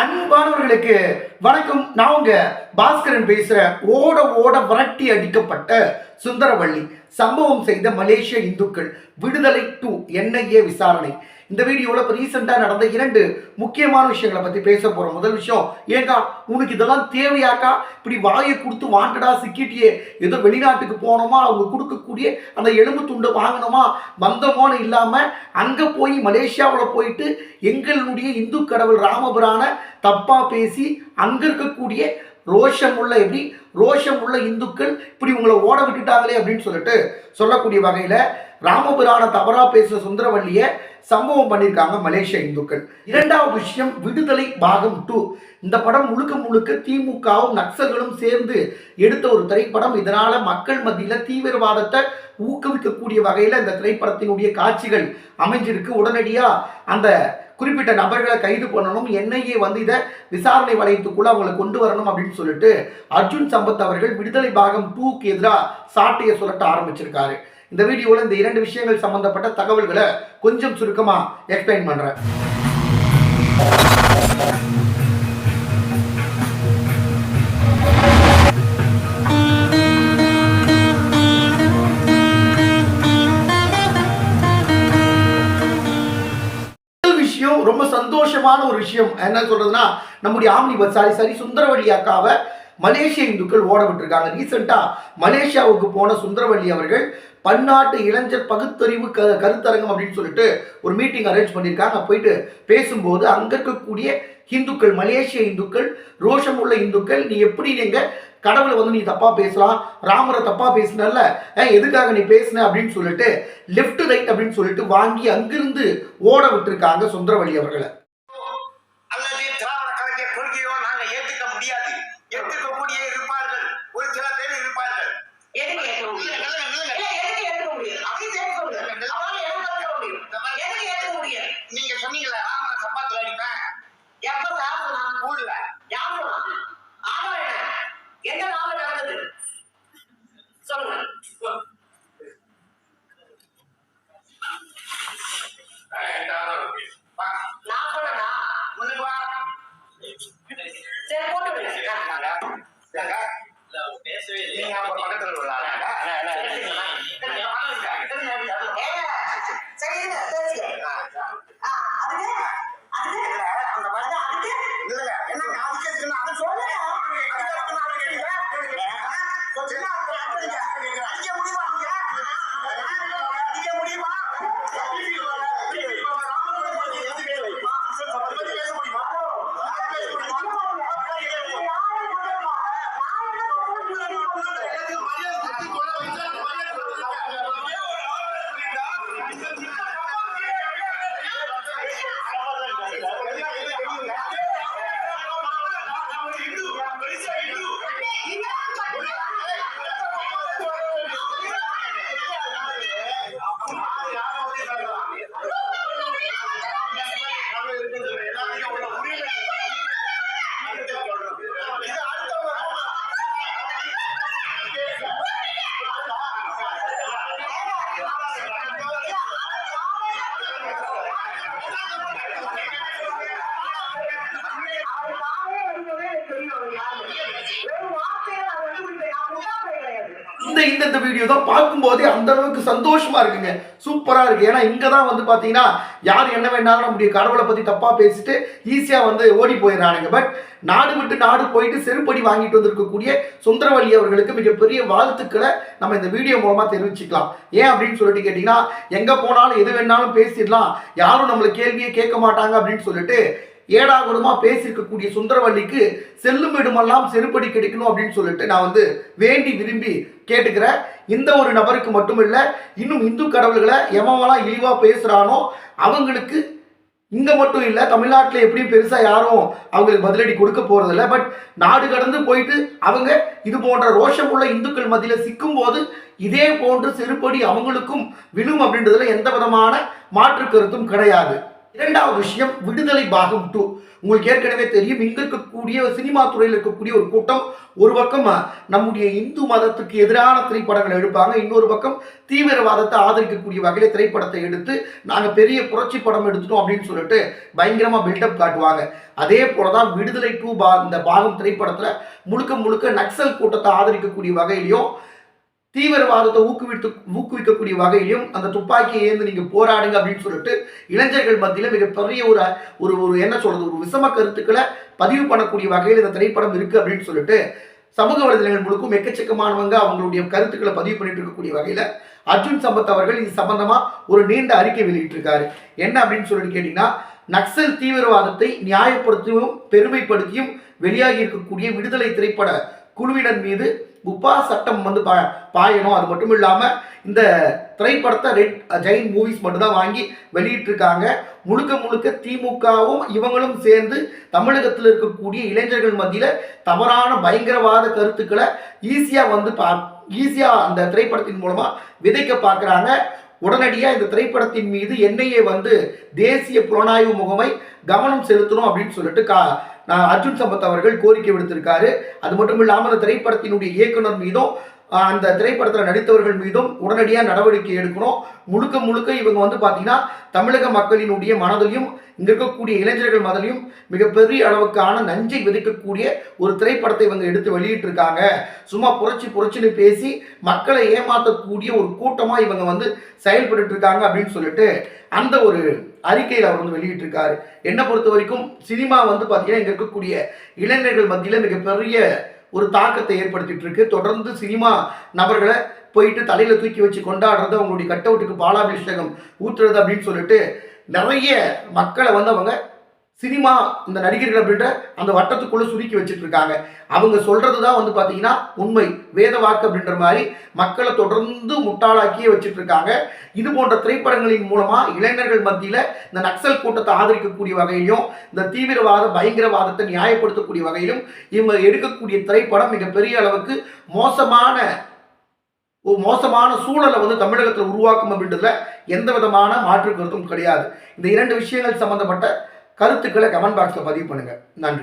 அன்பானவர்களுக்கு வணக்கம். நான் உங்க பாஸ்கரன் பேசுற ஓட ஓட விரட்டி அடிக்கப்பட்ட சுந்தரவள்ளி சம்பவம் செய்த மலேசிய இந்துக்கள் விடுதலை டு என்ஐஏ விசாரணை. இந்த வீடியோவில் இப்போ ரீசெண்டாக நடந்த இரண்டு முக்கியமான விஷயங்களை பற்றி பேச போகிறோம் முதல் விஷயம் ஏங்கா உனக்கு இதெல்லாம் தேவையாக்கா? இப்படி வாயை கொடுத்து வாண்டடா சிக்கிட்டியே. ஏதோ வெளிநாட்டுக்கு போனோமா? அவங்க கொடுக்கக்கூடிய அந்த எலும்பு துண்டை வாங்கினோமா வந்தமோன்னு இல்லாமல் அங்கே போய் மலேசியாவில் போயிட்டு எங்களுடைய இந்து கடவுள் ராமபுரான தப்பாக பேசி அங்கே இருக்கக்கூடிய ரோஷம் உள்ள எப்படி? ரோஷம் உள்ள இந்துக்கள் இப்படி உங்களை ஓட விட்டுட்டாங்களே அப்படின்னு சொல்லிட்டு சொல்லக்கூடிய வகையில் ராமபுரான தவறாக பேசுகிற சுந்தரவல்லியை சம்பவம் பண்ணியிருக்காங்க மலேசிய இந்துக்கள். இரண்டாவது விஷயம் விடுதலை பாகம் டூ இந்த படம் முழுக்க முழுக்க திமுகவும் நக்சல்களும் சேர்ந்து எடுத்த ஒரு திரைப்படம். இதனால மக்கள் மத்தியில் தீவிரவாதத்தை ஊக்குவிக்கக்கூடிய வகையில் இந்த திரைப்படத்தினுடைய காட்சிகள் அமைஞ்சிருக்கு. உடனடியாக அந்த குறிப்பிட்ட நபர்களை கைது பண்ணணும் என்ஐஏ வந்து இதை விசாரணை வளையத்துக்குள்ள அவங்களை கொண்டு வரணும் அப்படின்னு சொல்லிட்டு அர்ஜுன் சம்பத் அவர்கள் விடுதலை பாகம் டூக்கு எதிராக சாட்டையை சொல்லட்ட ஆரம்பிச்சிருக்காரு. இந்த வீடியோவில் இந்த இரண்டு விஷயங்கள் சம்பந்தப்பட்ட தகவல்களை கொஞ்சம் சுருக்கமாக எக்ஸ்பிளைன் பண்ணுறேன் சந்தோஷமான ஒரு விஷயம் என்ன சொல்றதுன்னா நம்முடைய omni bus sorry sorry Sundaravalli அக்காவை மலேசிய இந்துக்கள் ஓட விட்டுருக்காங்க ரீசெண்டா மலேசியாவுக்கு போன சுந்தரவள்ளி அவர்கள் பன்னாட்டு இளைஞர் பகுத்தறிவு க கருத்தரங்கம் அப்படின்னு சொல்லிட்டு ஒரு மீட்டிங் அரேஞ்ச் பண்ணியிருக்காங்க. போயிட்டு பேசும்போது அங்கே இருக்கக்கூடிய இந்துக்கள் மலேசிய இந்துக்கள் ரோஷம் உள்ள இந்துக்கள் நீ எப்படி நீங்க கடவுளை வந்து நீ தப்பா பேசலாம் ராமரை தப்பா பேசினல்ல எதுக்காக நீ பேசின அப்படின்னு சொல்லிட்டு லெஃப்ட் ரைட் அப்படின்னு சொல்லிட்டு வாங்கி அங்கிருந்து ஓட விட்டுருக்காங்க சுந்தரவள்ளி அவர்களை. போட்டு விடுங்க. ஏங்க, ஏங்க, நீங்க அவங்க Thank you. இந்த இந்த வீடியோ தான் பார்க்கும்போதே அந்த அளவுக்கு சந்தோஷமா இருக்குங்க. சூப்பரா இருக்கு. ஏன்னா இங்க தான் வந்து பாத்தீங்கன்னா யார் என்ன வேணாலும் நம்முடைய கடவுளை பத்தி தப்பா பேசிட்டு ஈஸியா வந்து ஓடி போயிடுறானுங்க. பட் நாடு விட்டு நாடு போயிட்டு செருப்படி வாங்கிட்டு வந்திருக்கக்கூடிய சுந்தரவல்லி அவர்களுக்கு மிகப்பெரிய வாழ்த்துக்களை நம்ம இந்த வீடியோ மூலமா தெரிவிச்சுக்கலாம். ஏன் அப்படின்னு சொல்லிட்டு கேட்டீங்கன்னா எங்க போனாலும் எது வேணாலும் பேசிடலாம். யாரும் நம்மளை கேள்வியே கேட்க மாட்டாங்க அப்படின்னு சொல்லிட்டு ஏடாகுடமாக பேசியிருக்கக்கூடிய சுந்தரவல்லிக்கு செல்லும் இடமெல்லாம் செருப்படி கிடைக்கணும் அப்படின்னு சொல்லிட்டு நான் வந்து வேண்டி விரும்பி கேட்டுக்கிறேன். இந்த ஒரு நபருக்கு மட்டும் இல்லை இன்னும் இந்து கடவுள்களை எவன்லாம் இழிவாக பேசுகிறானோ அவங்களுக்கு இங்கே மட்டும் இல்லை தமிழ்நாட்டில் எப்படியும் பெருசாக யாரும் அவங்களுக்கு பதிலடி கொடுக்க போகிறதில்ல பட் நாடு கடந்து போயிட்டு அவங்க இது போன்ற ரோஷம் உள்ள இந்துக்கள் மத்தியில் சிக்கும் போது இதே போன்று செருப்படி அவங்களுக்கும் விழும் அப்படின்றதுல எந்த விதமான மாற்று கருத்தும் கிடையாது. இரண்டாவது விஷயம் விடுதலை பாகம் டூ உங்களுக்கு ஏற்கனவே தெரியும் இங்க இருக்கக்கூடிய சினிமா துறையில் இருக்கக்கூடிய ஒரு கூட்டம். ஒரு பக்கம் நம்முடைய இந்து மதத்துக்கு எதிரான திரைப்படங்களை எடுப்பாங்க. இன்னொரு பக்கம் தீவிரவாதத்தை ஆதரிக்கக்கூடிய வகையில் திரைப்படத்தை எடுத்து நாங்கள் பெரிய புரட்சி படம் எடுத்துட்டோம் அப்படின்னு சொல்லிட்டு பயங்கரமாக பில்டப் காட்டுவாங்க. அதே போலதான் விடுதலை டூ பா இந்த பாகம் திரைப்படத்தில் முழுக்க முழுக்க நக்சல் கூட்டத்தை ஆதரிக்கக்கூடிய வகையிலையும் தீவிரவாதத்தை ஊக்குவித்து ஊக்குவிக்கக்கூடிய வகையிலும் அந்த துப்பாக்கியை ஏந்து நீங்கள் போராடுங்க அப்படின்னு சொல்லிட்டு இளைஞர்கள் மத்தியில் மிகப்பெரிய ஒரு ஒரு ஒரு என்ன சொல்கிறது ஒரு விஷம கருத்துக்களை பதிவு பண்ணக்கூடிய வகையில் இந்த திரைப்படம் இருக்குது அப்படின்னு சொல்லிட்டு சமூக வலைதளங்கள் முழுக்கும் எக்கச்சக்கமானவங்க அவங்களுடைய கருத்துக்களை பதிவு பண்ணிட்டு இருக்கக்கூடிய வகையில் அர்ஜுன் சம்பத் அவர்கள் இது சம்பந்தமாக ஒரு நீண்ட அறிக்கை வெளியிட்டிருக்காரு. என்ன அப்படின்னு சொல்லிட்டு கேட்டிங்கன்னா நக்சல் தீவிரவாதத்தை நியாயப்படுத்தியும் பெருமைப்படுத்தியும் வெளியாகி இருக்கக்கூடிய விடுதலை திரைப்பட குழுவினர் மீது குப்பா சட்டம் வந்து பா பாயணும். அது மட்டும் இல்லாமல் இந்த திரைப்படத்தை ரெட் ஜெயின் மூவிஸ் மட்டும்தான் வாங்கி வெளியிட்டிருக்காங்க. முழுக்க முழுக்க திமுகவும் இவங்களும் சேர்ந்து தமிழகத்தில் இருக்கக்கூடிய இளைஞர்கள் மத்தியில் தவறான பயங்கரவாத கருத்துக்களை ஈஸியாக வந்து பா ஈஸியாக அந்த திரைப்படத்தின் மூலமாக விதைக்க பார்க்குறாங்க. உடனடியாக இந்த திரைப்படத்தின் மீது என்ஐஏ வந்து தேசிய புலனாய்வு முகமை கவனம் செலுத்தணும் அப்படின்னு சொல்லிட்டு கா அர்ஜுன் சம்பத் அவர்கள் கோரிக்கை விடுத்திருக்காரு. அது மட்டும் இல்லாமல் அந்த திரைப்படத்தினுடைய இயக்குனர் மீதும் அந்த திரைப்படத்தில் நடித்தவர்கள் மீதும் உடனடியாக நடவடிக்கை எடுக்கணும். முழுக்க முழுக்க இவங்க வந்து பார்த்தீங்கன்னா தமிழக மக்களினுடைய மனதிலையும் இங்க இருக்கக்கூடிய இளைஞர்கள் மனதிலையும் மிகப்பெரிய அளவுக்கான நஞ்சை விதைக்கக்கூடிய ஒரு திரைப்படத்தை இவங்க எடுத்து வெளியிட்டிருக்காங்க. சும்மா புரட்சி புரட்சின்னு பேசி மக்களை ஏமாற்றக்கூடிய ஒரு கூட்டமாக இவங்க வந்து செயல்பட்டு இருக்காங்க அப்படின்னு சொல்லிட்டு அந்த ஒரு அறிக்கையில் அவர் வந்து வெளியிட்டிருக்காரு. என்னை பொறுத்த வரைக்கும் சினிமா வந்து பார்த்தீங்கன்னா இங்கே இருக்கக்கூடிய இளைஞர்கள் மத்தியில் மிகப்பெரிய ஒரு தாக்கத்தை ஏற்படுத்திட்டு இருக்கு தொடர்ந்து சினிமா நபர்களை போயிட்டு தலையில தூக்கி வச்சு கொண்டாடுறது அவங்களுடைய கட்டவுட்டுக்கு பாலாபிஷேகம் ஊற்றுறது அப்படின்னு சொல்லிட்டு நிறைய மக்களை வந்து அவங்க சினிமா இந்த நடிகர்கள் அப்படின்ற அந்த வட்டத்துக்குள்ள சுருக்கி வச்சுட்டு இருக்காங்க அவங்க சொல்றது தான் வந்து பார்த்தீங்கன்னா உண்மை. வேத வாக்கு அப்படின்ற மாதிரி மக்களை தொடர்ந்து முட்டாளாக்கியே வச்சுட்டு இருக்காங்க இது போன்ற திரைப்படங்களின் மூலமா இளைஞர்கள் மத்தியில இந்த நக்சல் கூட்டத்தை ஆதரிக்கக்கூடிய வகையிலும் இந்த தீவிரவாத பயங்கரவாதத்தை நியாயப்படுத்தக்கூடிய வகையிலும் இவங்க எடுக்கக்கூடிய திரைப்படம் மிகப்பெரிய அளவுக்கு மோசமான ஒரு மோசமான சூழலை வந்து தமிழகத்தில் உருவாக்கும் அப்படின்றதுல எந்த விதமான மாற்று கருத்தும் கிடையாது. இந்த இரண்டு விஷயங்கள் சம்பந்தப்பட்ட கருத்துக்களை கமெண்ட் பாக்ஸில் பதிவு பண்ணுங்கள் நன்றி.